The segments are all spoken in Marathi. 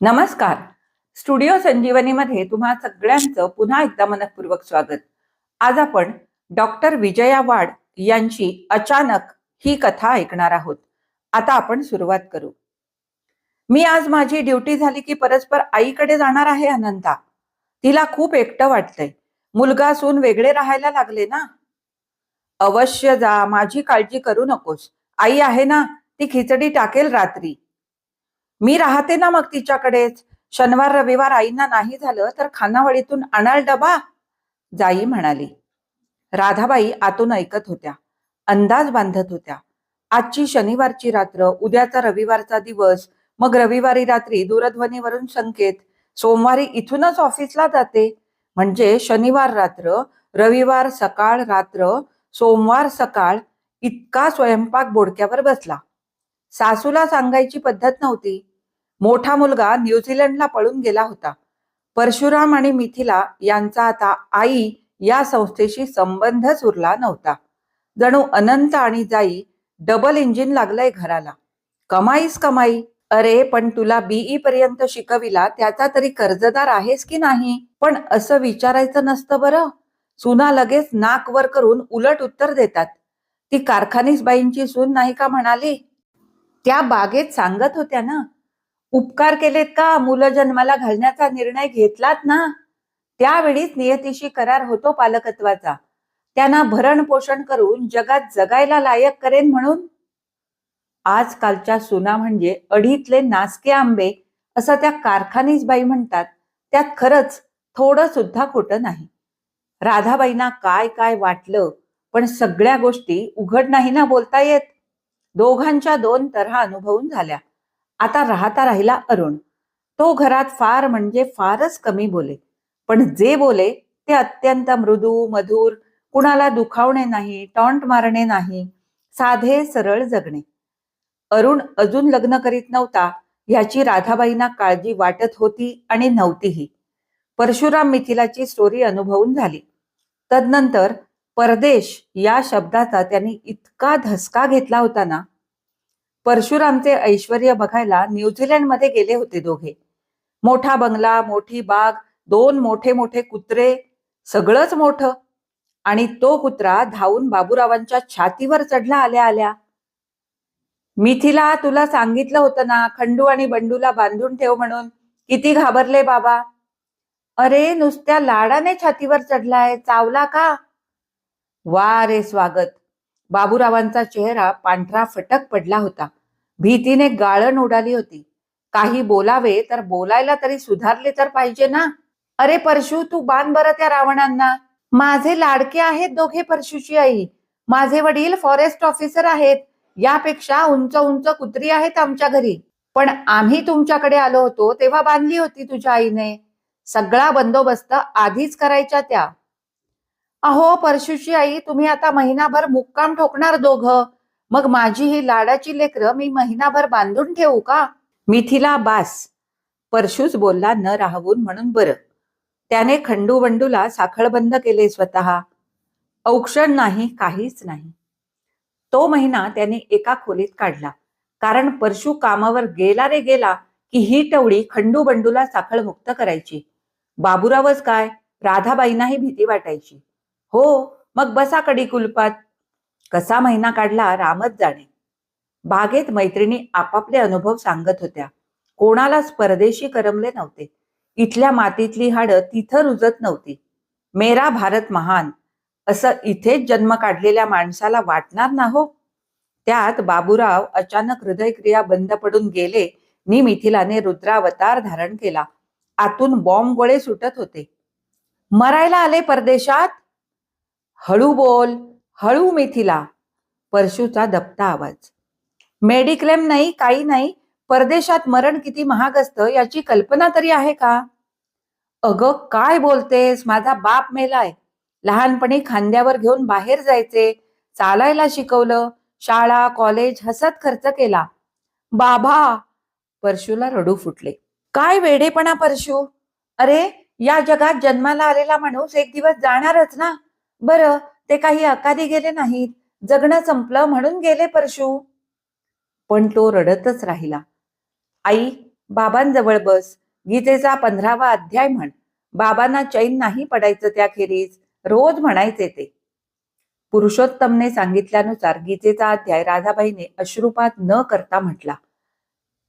नमस्कार. स्टुडिओ संजीवनीमध्ये तुम्हा सगळ्यांचं पुन्हा एकदा मनपूर्वक स्वागत. आज आपण डॉक्टर विजया वाड यांची अचानक ही कथा ऐकणार आहोत. आता आपण सुरुवात करू. मी आज माझी ड्युटी झाली की परस्पर आईकडे जाणार आहे अनंता. तिला खूप एकटं वाटतंय. मुलगा सून वेगळे राहायला लागले ना? अवश्य जा माझी काळजी करू नकोस. आई आहे ना ती खिचडी टाकेल रात्री. मी राहते ना मग तिच्याकडेच. शनिवार रविवार आईंना नाही झालं तर खानावळीतून आणाल डबा? जाई म्हणाली. राधाबाई आतून ऐकत होत्या. अंदाज बांधत होत्या. आजची शनिवारची रात्र उद्याचा रविवारचा दिवस मग रविवारी रात्री दूरध्वनीवरून संकेत सोमवारी इथूनच ऑफिसला जाते. म्हणजे शनिवार रात्र रविवार सकाळ रात्र सोमवार सकाळ इतका स्वयंपाक बोडक्यावर बसला. सासूला सांगायची पद्धत नव्हती. मोठा मुलगा न्यूझीलंडला पळून गेला होता. परशुराम आणि मिथिला यांचा आता आई या संस्थेशी संबंधच उरला नव्हता. जणू अनंत आणि जाई डबल इंजिन लागलंय घराला. कमाईस कमाई. अरे पण तुला बीई पर्यंत शिकविला त्याचा तरी कर्जदार आहेस की नाही? पण असं विचारायचं नसतं बरं. सुना लगेच नाक वर करून उलट उत्तर देतात. ती कारखानीस बाईंची सून नाही का म्हणाली? त्या बागेत सांगत होत्या ना उपकार केलेत का? मुलं जन्माला घालण्याचा निर्णय घेतलात ना? त्यावेळीच नियतीशी करार होतो पालकत्वाचा. त्यांना भरण पोषण करून जगात जगायला लायक करेन म्हणून. आजकालच्या सुना म्हणजे अडीतले नासके आंबे असं त्या कारखानीच बाई म्हणतात. त्यात खरंच थोडं सुद्धा खोटं नाही. राधाबाईंना काय काय वाटलं पण सगळ्या गोष्टी उघड नाही ना बोलता येत. दोघांच्या दोन तऱ्हा अनुभवून झाल्या. आता राहता राहिला अरुण. तो घरात फार म्हणजे फारच कमी बोले. पण जे बोले ते अत्यंत मृदू मधुर कुणाला दुखावणे नाही टॉन्ट मारणे नाही साधे सरळ जगणे. अरुण अजून लग्न करीत नव्हता ह्याची राधाबाईंना काळजी वाटत होती आणि नव्हतीही. परशुराम मिथिलाची स्टोरी अनुभवून झाली. तदनंतर परदेश या शब्दाचा त्यांनी इतका धसका घेतला होता ना परशुरामचे ऐश्वर बघायला न्यूझीलंडमध्ये गेले होते दोघे. मोठा बंगला मोठी बाग दोन मोठे मोठे कुत्रे सगळंच मोठं. आणि तो कुत्रा धावून बाबूरावांच्या छातीवर चढला आल्या आल्या. मिथिला तुला सांगितलं होतं ना खंडू आणि बंडूला बांधून ठेव म्हणून. किती घाबरले बाबा. अरे नुसत्या लाडाने छातीवर चढलाय चावला का? वा रे स्वागत. बाबूरावांचा चेहरा पांढरा फटक पडला होता. भीतीने गाळण उडाली होती. काही बोलावे तर बोलायला तरी सुधारले तर पाहिजे ना? अरे परशु तू बांध बरं त्या रावणांना. माझे लाडके आहेत दोघे परशूची आई. माझे वडील फॉरेस्ट ऑफिसर आहेत. यापेक्षा उंच उंच कुत्री आहेत आमच्या घरी. पण आम्ही तुमच्याकडे आलो होतो तेव्हा बांधली होती तुझ्या आईने. सगळा बंदोबस्त आधीच करायच्या त्या. अहो परशुची आई तुम्ही आता महिनाभर मुक्काम ठोकणार दोघं. मग माझी ही लाडाची लेकरं मी महिनाभर बांधून ठेवू का? मिथिला बास. परशूच बोलला न राहवून म्हणून बरं. त्याने खंडू बंडूला साखळबंद केले स्वतः. औक्षण नाही काहीच नाही. तो महिना त्याने एका खोलीत काढला. कारण परशु कामावर गेला रे गेला की ही टवळी खंडू बंडूला साखळ मुक्त करायची. बाबुरावच काय? राधाबाईंनाही भीती वाटायची. हो मग बसा कडी कुलपात. कसा महिना काढला रामच जाणे. बागेत मैत्रिणी आपापले अनुभव सांगत होत्या. कोणालाच परदेशी करमले नव्हते. इथल्या मातीतली हाडं तिथं रुजत नव्हती. मेरा भारत महान. असं इथेच जन्म काढलेल्या माणसाला वाटणार ना हो? त्यात बाबूराव अचानक हृदयक्रिया बंद पडून गेले. नि मिथिलाने रुद्रावतार धारण केला. आतून बॉम्ब गोळे सुटत होते. मरायला आले परदेशात? हळू बोल. हळू मिथिला परशूचा दबता आवाज. मेडिक्लेम नाही काही नाही परदेशात मरण किती महाग असतं याची कल्पना तरी आहे का? अगं काय बोलतेस? माझा बाप मेलाय. लहानपणी खांद्यावर घेऊन बाहेर जायचे. चालायला शिकवलं. शाळा कॉलेज हसत खर्च केला. बाबा! परशूला रडू फुटले. काय वेडेपणा परशू? अरे या जगात जन्माला आलेला माणूस एक दिवस जाणारच ना? बरं ते काही अकाली गेले नाहीत. जगणं संपलं म्हणून गेले परशु. पण तो रडतच राहिला. आई बाबांजवळ बस. गीतेचा पंधरावा अध्याय म्हण. बाबांना चैन नाही पडायचं त्याखेरीज. रोज म्हणायचे ते. पुरुषोत्तमने सांगितल्यानुसार गीतेचा अध्याय राधाबाईने अश्रुपात न करता म्हटला.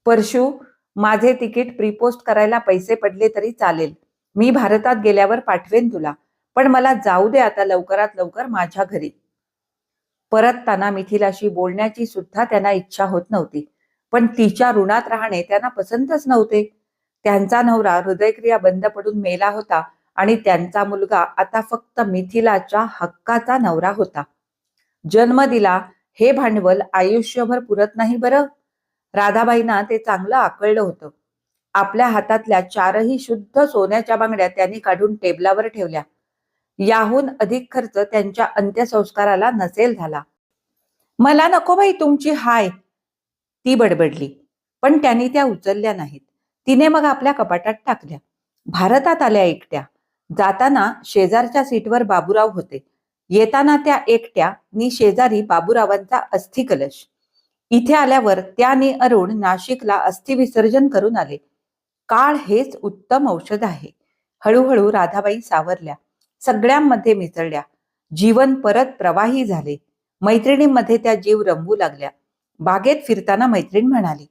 परशु माझे तिकीट प्रीपोस्ट करायला पैसे पडले तरी चालेल. मी भारतात गेल्यावर पाठवेन तुला. पण मला जाऊ दे आता लवकरात लवकर माझ्या घरी. परतताना मिथिलाशी बोलण्याची सुद्धा त्यांना इच्छा होत नव्हती. पण तिच्या ऋणात राहणे त्यांना पसंतच नव्हते. त्यांचा नवरा हृदयक्रिया बंद पडून मेला होता आणि त्यांचा मुलगा आता फक्त मिथिलाच्या हक्काचा नवरा होता. जन्म दिला हे भांडवल आयुष्यभर पुरत नाही बरं. राधाबाईंना ते चांगलं आकळलं होतं. आपल्या हातातल्या चारही शुद्ध सोन्याच्या बांगड्या त्यांनी काढून टेबलावर ठेवल्या. याहून अधिक खर्च त्यांच्या अंत्यसंस्काराला नसेल झाला. मला नको बाई तुमची हाय. ती बडबडली. पण त्यांनी त्या उचलल्या नाहीत. तिने मग आपल्या कपाटात टाकल्या. भारतात आल्या एकट्या. जाताना शेजारच्या सीटवर बाबूराव होते. येताना त्या एकट्या नि शेजारी बाबूरावांचा अस्थि कलश. इथे आल्यावर त्याने अरुण नाशिकला अस्थि विसर्जन करून आले. काळ हेच उत्तम औषध आहे. हळूहळू राधाबाई सावरल्या. सगळ्यांमध्ये मिसळल्या. जीवन परत प्रवाही झाले. मैत्रिणींमध्ये त्या जीव रमवू लागल्या. बागेत फिरताना मैत्रीण म्हणाली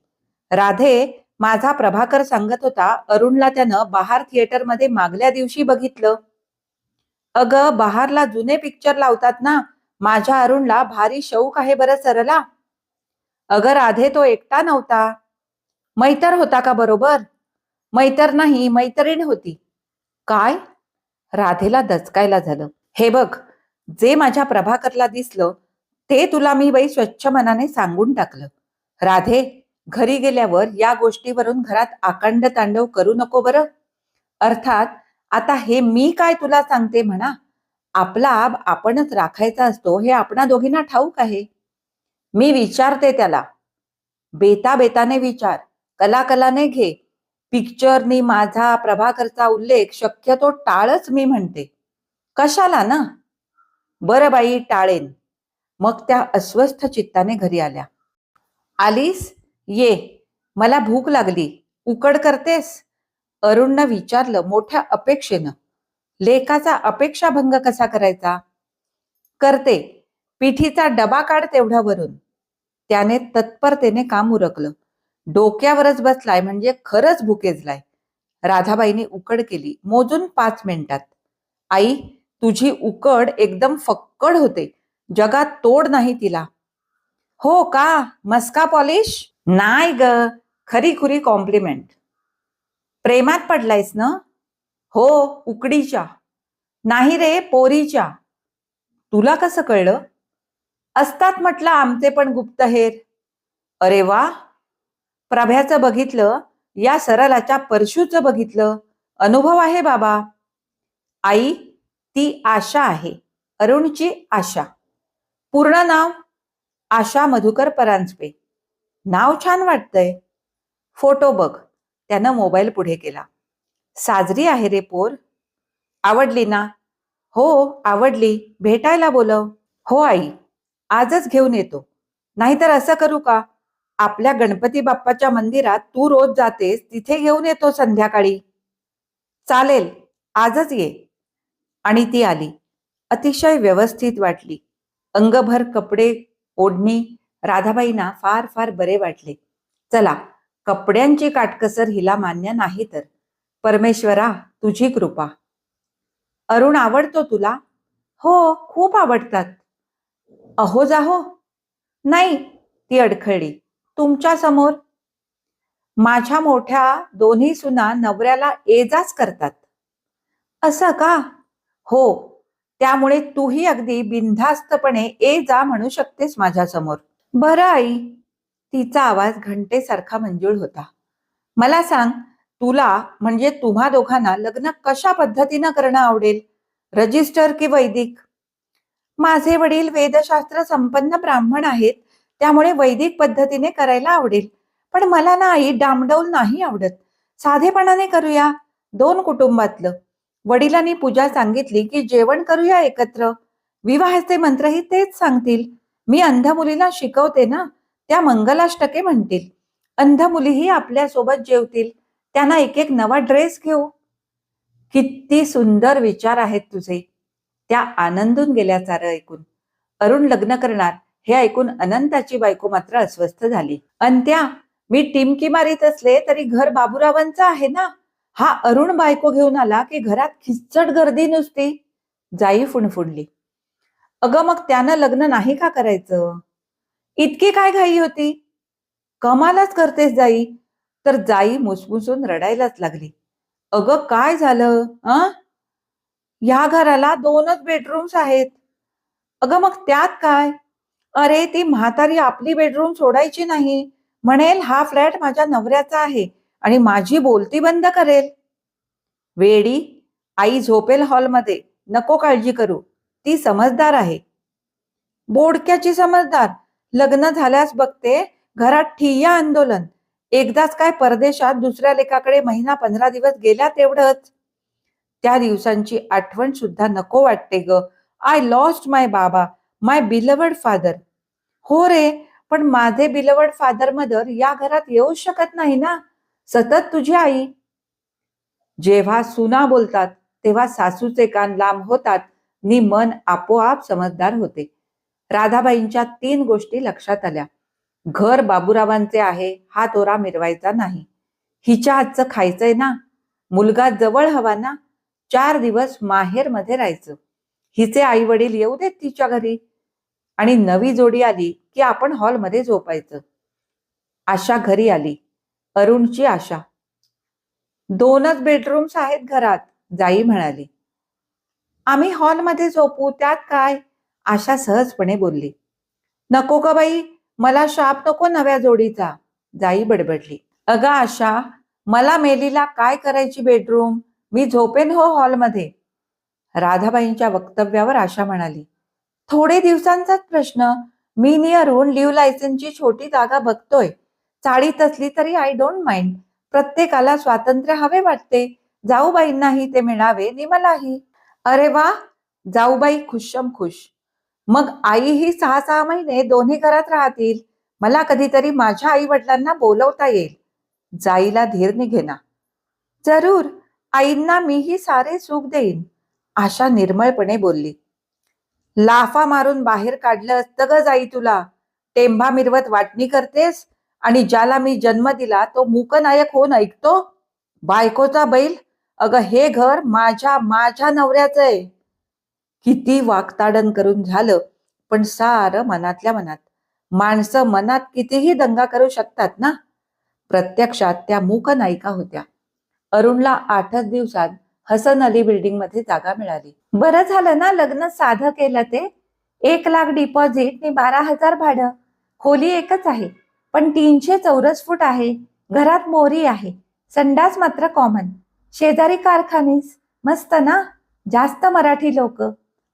राधे माझा प्रभाकर सांगत होता अरुणला त्यानं बहार थिएटरमध्ये मागल्या दिवशी बघितलं. अग बहारला जुने पिक्चर लावतात ना माझ्या अरुणला भारी शौक आहे बरं सरला. अगं राधे तो एकटा नव्हता. मैतर होता का बरोबर? मैतर नाही मैत्रीण होती. काय? राधेला दचकायला झालं. हे बघ जे माझ्या प्रभाकरला दिसलं ते तुला मी बाई स्वच्छ मनाने सांगून टाकलं. राधे घरी गेल्यावर या गोष्टीवरून घरात आकांड तांडव करू नको बरं. अर्थात आता हे मी काय तुला सांगते म्हणा? आपला आब आपणच राखायचा असतो हे आपणा दोघींना ठाऊक आहे. मी विचारते त्याला. बेता बेताने विचार. कला कलाने घे. पिक्चरनी माझा प्रभाकरचा उल्लेख शक्यतो टाळच मी म्हणते. कशाला ना? बरं बाई टाळेन. मग त्या अस्वस्थ चित्ताने घरी आल्या. आलीस? ये. मला भूक लागली. उकड करतेस? अरुणनं विचारलं मोठ्या अपेक्षेनं. लेखाचा अपेक्षाभंग कसा करायचा? करते. पिठीचा डबा काढ तेवढ्यावरून. त्याने तत्परतेने काम उरकलं. डोक्यावरच बसलाय म्हणजे खरंच भुकेजलाय. राधाबाईने उकड केली. मोजून पाच मिनिटात. आई तुझी उकड एकदम फक्कड होते. जगात तोड नाही तिला. हो का? मस्का पॉलिश? नाही ग. खरी खुरी कॉम्प्लिमेंट. प्रेमात पडलायस ना? हो उकडीच्या. नाही रे पोरीच्या. तुला कसं कळलं? असतात म्हटलं आमचे पण गुप्तहेर. अरे वा! प्रभ्याचं बघितलं या सरलाच्या परशूचं बघितलं. अनुभव आहे बाबा. आई ती आशा आहे. अरुणची आशा. पूर्ण नाव? आशा मधुकर परांजपे. नाव छान वाटतंय. फोटो बघ. त्यानं मोबाईल पुढे केला. साजरी आहे रे पोर. आवडली ना? हो आवडली. भेटायला बोलव. हो आई. आजच घेऊन येतो. नाहीतर असं करू का? आपल्या गणपती बाप्पाच्या मंदिरात तू रोज जातेस तिथे घेऊन येतो संध्याकाळी. चालेल आजच ये. आणि ती आली. अतिशय व्यवस्थित वाटली. अंगभर कपडे ओढणी राधाबाईंना फार फार बरे वाटले. चला कपड्यांची काटकसर हिला मान्य नाही तर. परमेश्वरा तुझी कृपा. अरुण आवडतो तुला? हो खूप आवडतात. अहो जाहो. नाही ती अडखळली. तुमच्यासमोर माझ्या मोठ्या दोन्ही सुना नवऱ्याला एजाच करतात. असं का? हो त्यामुळे तूही अगदी बिनधास्तपणे ए जा म्हणू शकतेस माझ्यासमोर. बरं आई तिचा आवाज घंटेसारखा मंजूळ होता. मला सांग तुला म्हणजे तुम्हा दोघांना लग्न कशा पद्धतीनं करणं आवडेल? रजिस्टर की वैदिक? माझे वडील वेदशास्त्र संपन्न ब्राह्मण आहेत त्यामुळे वैदिक पद्धतीने करायला आवडेल. पण मला ना आई डामडौल नाही आवडत. साधेपणाने करूया दोन कुटुंबातलं. वडिलांनी पूजा सांगितली की जेवण करूया एकत्र. विवाहाचे मंत्रही तेच सांगतील. मी अंध मुलीला शिकवते ना त्या मंगलाष्टके म्हणतील. अंध मुलीही आपल्यासोबत जेवतील. त्यांना एक एक नवा ड्रेस घेऊ. किती सुंदर विचार आहेत तुझे. त्या आनंदून गेल्या सारं ऐकून. अरुण लग्न करणार. हे ऐकून अनंताची बायको मात्र अस्वस्थ झाली. अंत्या मी टिमकी मारीत असले तरी घर बाबूरावांचं आहे ना? हा अरुण बायको घेऊन आला की घरात खिचट गर्दी नुसती. जाई फुणफुणली. अगं मग त्यानं लग्न नाही का करायचं? इतकी काय घाई होती? कमालच करतेस जाई. तर जाई मुसमुसून रडायलाच लागली. अगं काय झालं अ? या घराला दोनच बेडरूम्स आहेत. अगं मग त्यात काय? अरे ती म्हातारी आपली बेडरूम सोडायची नाही. म्हणेल हा फ्लॅट माझ्या नवऱ्याचा आहे आणि माझी बोलती बंद करेल. वेडी आई झोपेल हॉलमध्ये. नको काळजी करू. ती समजदार आहे. बोडक्याची समजदार. लग्न झाल्यास बघते घरात ठिय्या आंदोलन. एकदाच काय परदेशात दुसऱ्या लेखाकडे महिना पंधरा दिवस गेल्या तेवढंच. त्या दिवसांची आठवण सुद्धा नको वाटते ग. आय लॉस्ट माय बाबा. My beloved father. हो रे पण माझे बिलवर्ड फादर मदर या घरात येऊ शकत नाही ना? सतत तुझी आई. जेव्हा सुना बोलतात तेव्हा सासूचे कान लांब होतात नि मन आपोआप समजदार होते. राधाबाईंच्या तीन गोष्टी लक्षात आल्या. घर बाबूरावांचे आहे हा तोरा मिरवायचा नाही. हिच्या हातचं खायचंय ना? मुलगा जवळ हवा ना? चार दिवस माहेरमध्ये राहायचं. हिचे आई वडील येऊ देत तिच्या घरी? आणि नवी जोडी आली की आपण हॉलमध्ये झोपायचं. आशा घरी आली. अरुणची आशा. दोनच बेडरूम्स आहेत घरात जाई म्हणाली. आम्ही हॉलमध्ये झोपू त्यात काय? आशा सहजपणे बोलली. नको का बाई मला शाप नको नव्या जोडीचा. जाई बडबडली. अगं आशा मला मेलीला काय करायची बेडरूम? मी झोपेन हो हॉलमध्ये. राधाबाईंच्या वक्तव्यावर आशा म्हणाली. थोडे दिवसांचाच प्रश्न. मी नि लिव्ह लायसन्सची छोटी जागा बघतोय. चाळीत असली तरी आय डोंट माइंड प्रत्येकाला स्वातंत्र्य हवे वाटते. जाऊबाईंनाही ते मिळावे नि मलाही. अरे वा! जाऊबाई खुशम खुश. मग आई ही सहा सहा महिने दोन्ही घरात राहतील. मला कधीतरी माझ्या आई वडिलांना बोलवता येईल. जाईला धीर निघेना. जरूर. आईंना मीही सारे सुख देईन. आशा निर्मळपणे बोलली. लाफा मारून बाहेर काढलं असतं ग जाई तुला. टेंभा मिरवत वाटणी करतेस आणि ज्याला मी जन्म दिला तो मूकनायक होऊन ऐकतो? बायकोचा बैल? अगं हे घर माझ्या माझ्या नवऱ्याचं आहे किती वाकताडण करून झालं पण सारं मनातल्या मनात. माणसं मनात कितीही दंगा करू शकतात ना? प्रत्यक्षात त्या मूक नायिका होत्या. अरुणला आठच दिवसात हसन अली बिल्डिंगमध्ये जागा मिळाली. बरं झालं ना लग्न साधं केलं ते? एक लाख डिपॉझिट आणि बारा हजार भाडं. खोली एकच आहे पण तीनशे चौरस फूट आहे. घरात मोरी आहे. संडास मात्र कॉमन शेजारी कारखानेस. मस्त ना? जास्त मराठी लोक.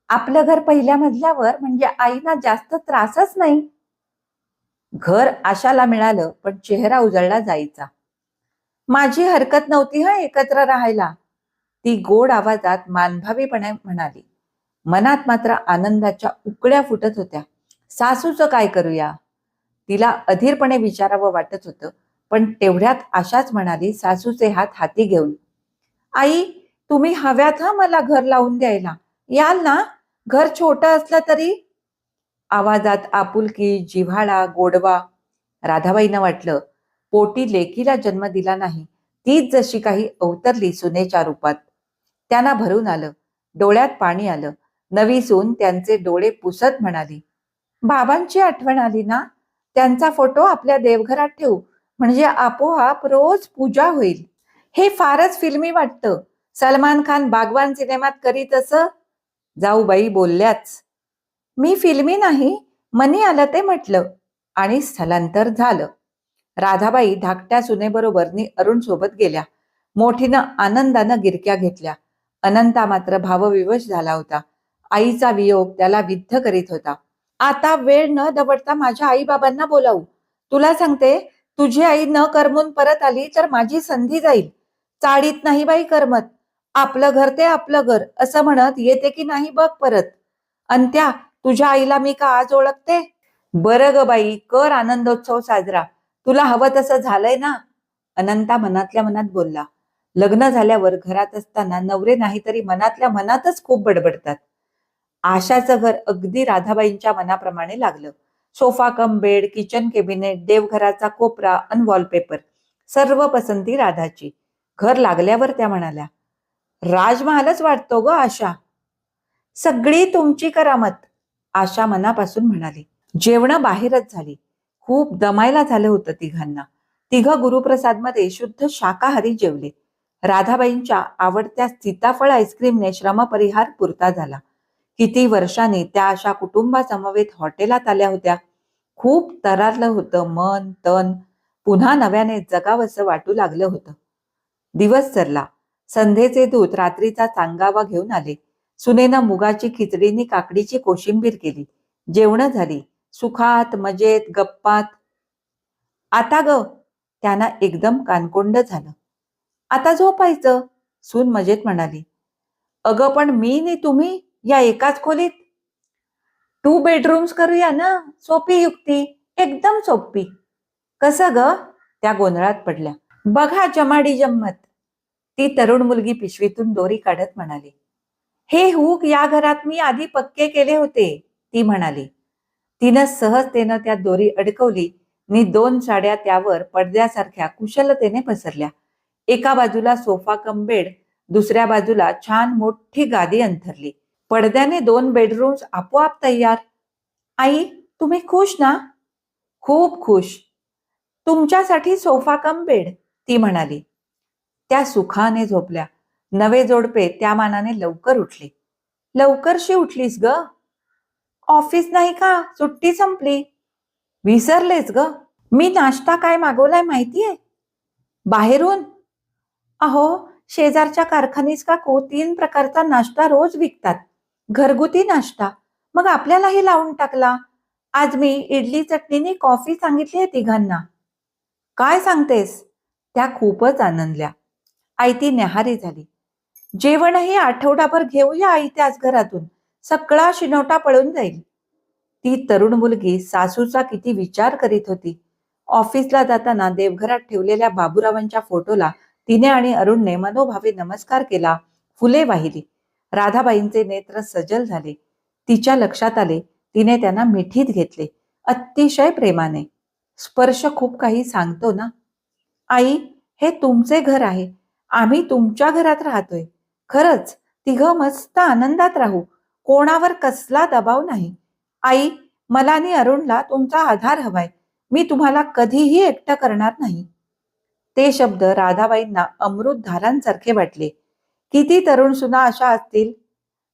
आपलं घर पहिल्या मजल्यावर म्हणजे आईना जास्त त्रासच नाही. घर आशाला मिळालं पण चेहरा उजळला जायचा. माझी हरकत नव्हती हा एकत्र राहायला. ती गोड आवाजात मानभावीपणे म्हणाली मनात मात्र आनंदाच्या उकड्या फुटत होत्या. सासूचं काय करूया? तिला अधीरपणे विचारावं वाटत होतं पण तेवढ्यात आशाच म्हणाली सासूचे हात हाती घेऊन. आई तुम्ही हव्यात हा मला घर लावून द्यायला? याल ना? घर छोटं असलं तरी? आवाजात आपुलकी जिव्हाळा गोडवा. राधाबाईंना वाटलं पोटी लेकीला जन्म दिला नाही. तीच जशी काही अवतरली सुनेच्या रूपात. त्यांना भरून आलं. डोळ्यात पाणी आलं. नवी सून त्यांचे डोळे पुसत म्हणाली बाबांची आठवण आली ना? त्यांचा फोटो आपल्या देवघरात ठेवू. म्हणजे आपोआप रोज पूजा होईल. हे फारच फिल्मी वाटतं. सलमान खान बागवान सिनेमात करीत असं? जाऊबाई बोलल्याच. मी फिल्मी नाही. मनी आलं ते म्हटलं. आणि स्थलांतर झालं. राधाबाई धाकट्या सुनेबरोबर अरुण सोबत गेल्या. मोठीनं आनंदानं गिरक्या घेतल्या. अनंता मात्र भावविवश झाला होता. आईचा वियोग त्याला विद्ध करीत होता. आता वेळ न दवडता माझ्या आई बाबांना बोलावू. तुला सांगते तुझी आई न करमून परत आली तर माझी संधी जाईल. चाळीत नाही बाई करमत. आपलं घर ते आपलं घर असं म्हणत येते की नाही बघ परत. अंत्या तुझ्या आईला मी का आज ओळखते? बरं ग बाई कर आनंदोत्सव साजरा. तुला हवं तसं झालंय ना? अनंता मनातल्या मनात बोलला. लग्न झाल्यावर घरात असताना नवरे नाही तरी मनातल्या मनातच खूप बडबडतात. आशाचं घर अगदी राधाबाईंच्या मनाप्रमाणे लागलं. Sofa cum bed kitchen cabinet देवघराचा कोपरा अन वॉलपेपर सर्व पसंती राधाची. घर लागल्यावर त्या म्हणाल्या राजमहालच वाटतो ग आशा. सगळी तुमची करामत. आशा मनापासून म्हणाली जेवण बाहेरच झाली. खूप दमायला झालं होतं तिघांना. तिघ गुरुप्रसादमध्ये शुद्ध शाकाहारी जेवले. राधाबाईंच्या आवडत्या सीताफळ आईस्क्रीमने श्रमपरिहार पुरता झाला. किती वर्षांनी त्या अशा कुटुंबासमवेत हॉटेलात आल्या होत्या. खूप तरारलं होतं मन तन. पुन्हा नव्याने जगावंसं वाटू लागलं होतं. दिवस सरला. संध्येचे दूत रात्रीचा चांगावा घेऊन आले. सुनेनं मुगाची खिचडीनी काकडीची कोशिंबीर केली. जेवण झाली. सुखात मजेत गप्पात. आता ग त्यांना एकदम कानकोंड झालं. आता झोपायचं. सून मजेत म्हणाली. अगं पण मी नि तुम्ही या एकाच खोलीत? टू बेडरूम्स करूया ना? सोपी युक्ती. एकदम सोपी. कसं ग? त्या गोंधळात पडल्या. बघा जमाडी जम्मत. ती तरुण मुलगी पिशवीतून दोरी काढत म्हणाली. हे हुक या घरात मी आधी पक्के केले होते ती म्हणाली. तिनं सहजतेनं त्या दोरी अडकवली. नि दोन साड्या त्यावर पडद्यासारख्या कुशलतेने पसरल्या. एका बाजूला सोफा कम बेड दुसऱ्या बाजूला छान मोठी गादी अंथरली. पडद्याने दोन बेडरूम्स आपोआप तयार. आई तुम्ही खुश ना? खूप खुश. तुमच्यासाठी सोफा कम बेड ती म्हणाली. त्या सुखाने झोपल्या. नवे जोडपे त्या मानाने लवकर उठले. लवकरशी उठलीस ग? ऑफिस नाही का? सुट्टी संपली. विसरलेच ग? मी नाश्ता काय मागवलाय माहितीये? बाहेरून अहो शेजारच्या कारखानीस काकू तीन प्रकारचा नाश्ता रोज विकतात? घरगुती नाश्ता. मग आपल्यालाही लावून टाकला. आज मी इडली चटणीने कॉफी सांगितली आहे तिघांना. काय सांगतेस? त्या खूपच आनंदल्या. आई ती न्याहारी झाली. जेवणही आठवडाभर घेऊया आई त्याच घरातून. सगळा शिनोटा पळून जाईल. ती तरुण मुलगी सासूचा किती विचार करीत होती. ऑफिसला जाताना देवघरात ठेवलेल्या बाबूरावांच्या फोटोला तिने आणि अरुणने मनोभावे नमस्कार केला. फुले वाहिली. राधाबाईंचे नेत्र सजल झाले. तिच्या लक्षात आले. तिने त्यांना मिठीत घेतले. अतिशय प्रेमाने. स्पर्श खूप काही सांगतो ना? आई हे तुमचे घर आहे. आम्ही तुमच्या घरात राहतोय. खरंच तिघ मस्त आनंदात राहू. कोणावर कसला दबाव नाही. आई मला आणि अरुणला तुमचा आधार हवाय. मी तुम्हाला कधीही एकटं करणार नाही. ते शब्द राधाबाईंना अमृत धारांसारखे वाटले. किती तरुण सुना अशा असतील?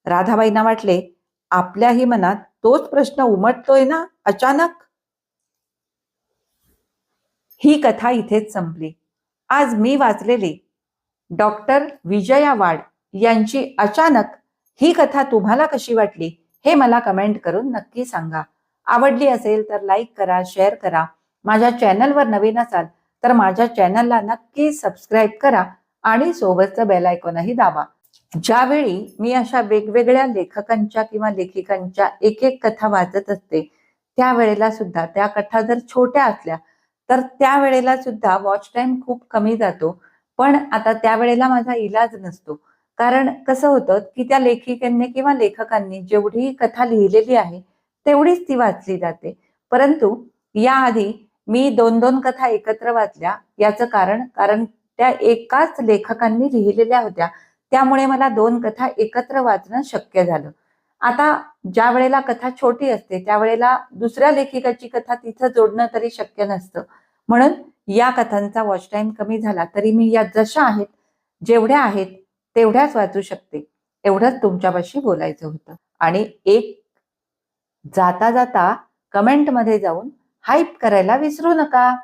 राधाबाईंना वाटले आपल्याही मनात तोच प्रश्न उमटतोय ना अचानक? ही कथा इथेच संपली. आज मी वाचलेली डॉक्टर विजया वाड यांची अचानक ही कथा तुम्हाला कशी वाटली हे मला कमेंट करून नक्की सांगा. आवडली असेल तर लाईक करा शेअर करा. माझ्या चॅनलवर नवीन असाल तर माझ्या चॅनलला नक्की सबस्क्राईब करा आणि सोबतचं बेलायकॉनही दाबा. ज्यावेळी मी अशा वेगवेगळ्या लेखकांच्या किंवा लेखिकांच्या एक एक कथा वाचत असते त्यावेळेला सुद्धा त्या कथा जर छोट्या असल्या तर त्यावेळेला सुद्धा वॉच टाइम खूप कमी जातो. पण आता त्यावेळेला माझा इलाज नसतो. कारण कसं होतं की त्या लेखिकांनी किंवा लेखकांनी जेवढी कथा लिहिलेली आहे तेवढीच ती वाचली जाते. परंतु याआधी मी दोन दोन कथा एकत्र वाचल्या. याचं कारण कारण त्या एकाच लेखकांनी लिहिलेल्या होत्या. त्यामुळे मला दोन कथा एकत्र वाचणं शक्य झालं. आता ज्या वेळेला कथा छोटी असते त्यावेळेला दुसऱ्या लेखिकाची कथा तिथं जोडणं तरी शक्य नसतं. म्हणून या कथांचा वॉच टाइम कमी झाला तरी मी या जशा आहेत जेवढ्या आहेत तेवढ्याच वाचू शकते. एवढंच तुमच्यापाशी बोलायचं होतं. आणि एक जाता जाता कमेंटमध्ये जाऊन हाईप करायला विसरू नका.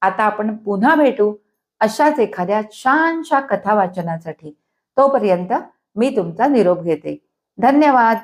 आता आपण पुन्हा भेटू अशाच एखाद्या छानशा कथा वाचनासाठी. तोपर्यंत मी तुमचा निरोप घेते. धन्यवाद.